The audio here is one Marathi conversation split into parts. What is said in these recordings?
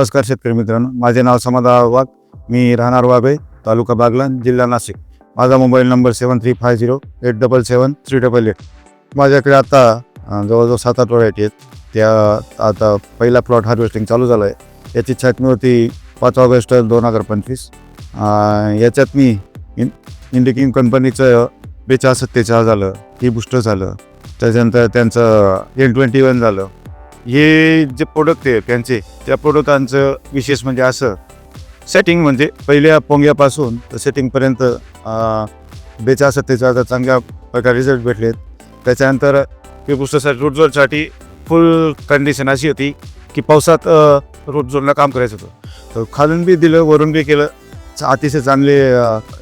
नमस्कार शेतकरी मित्रांनो. माझे नाव समाधान वाघ मी राहणार वाघे तालुका बागलान जिल्हा नाशिक. माझा mobile number seven three five zero eight double seven three double eight. माझ्याकडे आता जवळजवळ सात आठ व्हरायटी आहेत. त्या आता पहिला प्लॉट हार्वेस्टिंग चालू झालं आहे याची छाटणी होती पाच ऑगस्ट दोन हजार पंचवीस. याच्यात मी इन इंडिकिंग कंपनीचं बेचाळ सत्तेचाळ झालं ई बुस्टर झालं. त्याच्यानंतर त्यांचं एन ट्वेंटी वन झालं. हे जे प्रोडक्ट आहे त्यांचे त्या प्रोडक्टांचं विशेष म्हणजे असं सेटिंग म्हणजे पहिल्या पोंग्यापासून तर सेटिंगपर्यंत बेचा बेचाळ सत्तेचाळचा चांगल्या प्रकारे रिझल्ट भेटलेत. त्याच्यानंतर ते पुस्तकासाठी रूट फुल कंडिशन अशी होती की पावसात रूट काम करायचं होतं. तर खालून बी दिलं वरून बी केलं अतिशय चांगले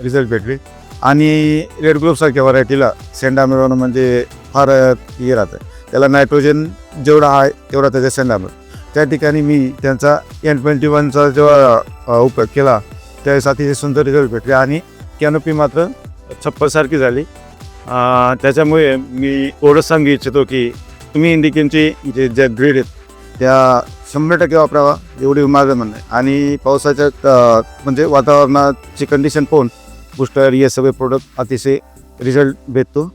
रिझल्ट भेटले. आणि रेड ग्लोबसारख्या व्हरायटीला सेंडा मिळवणं म्हणजे फार हे राहतं. त्याला नायट्रोजन जेवढा आहे तेवढा त्याच्या सेंडावर त्या ठिकाणी मी त्यांचा एन ट्वेंटी वनचा जेव्हा उपयोग केला त्यावेळेस अतिशय सुंदर रिझल्ट भेटले आणि कॅनोपी मात्र छप्परसारखी झाली. त्याच्यामुळे मी एवढंच सांगू इच्छितो की तुम्ही इंडिकेनची जे ज्या ग्रेड आहेत त्या शंभर टक्के वापरावा एवढी माझं म्हणणं आहे आणि पावसाच्या म्हणजे वातावरणाची कंडिशन पाहून बुस्टर हे सगळे प्रोडक्ट अतिशय रिझल्ट भेटतो.